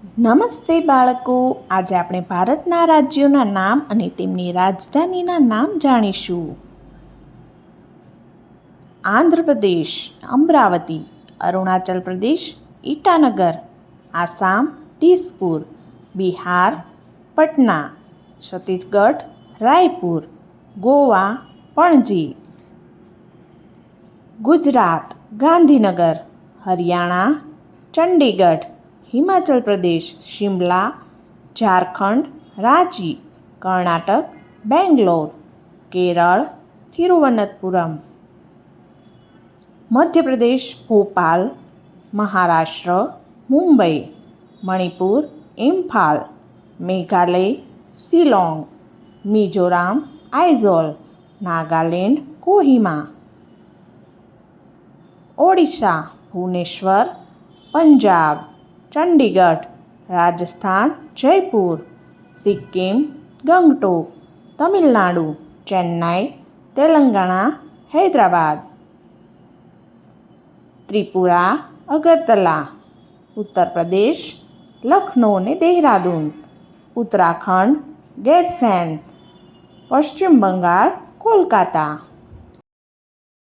નમસ્તે બાળકો. આજે આપણે ભારતના રાજ્યોના નામ અને તેમની રાજધાનીના નામ જાણીશું. આંધ્રપ્રદેશ, અમરાવતી, અરુણાચલ પ્રદેશ, ઈટાનગર, આસામ ડીસપુર બિહાર, પટના, છત્તીસગઢ, રાયપુર, ગોવા, પણજી. ગુજરાત, ગાંધીનગર, હરિયાણા, ચંડીગઢ. હિમાચલ પ્રદેશ, શિમલા, ઝારખંડ, રાંચી, કર્ણાટક, બેંગ્લોર, કેરળ, તિરુવનંતપુરમ. મધ્યપ્રદેશ, ભોપાલ, મહારાષ્ટ્ર, મુંબઈ, મણિપુર, ઇમ્ફાલ, મેઘાલય, શિલોંગ, મિઝોરામ, આઇઝોલ, નાગાલેન્ડ, કોહિમા. ઓડિશા, ભુવનેશ્વર, પંજાબ. ચંડીગઢ, રાજસ્થાન, જયપુર, સિક્કિમ, ગંગટોક, તમિલનાડુ, ચેન્નાઈ, તેલંગાણા, હૈદરાબાદ. ત્રિપુરા, અગરતલા ઉત્તર પ્રદેશ લખનૌ ને દેહરાદૂન. ઉત્તરાખંડ, ગેરસેન. પશ્ચિમ બંગાળ, કોલકાતા.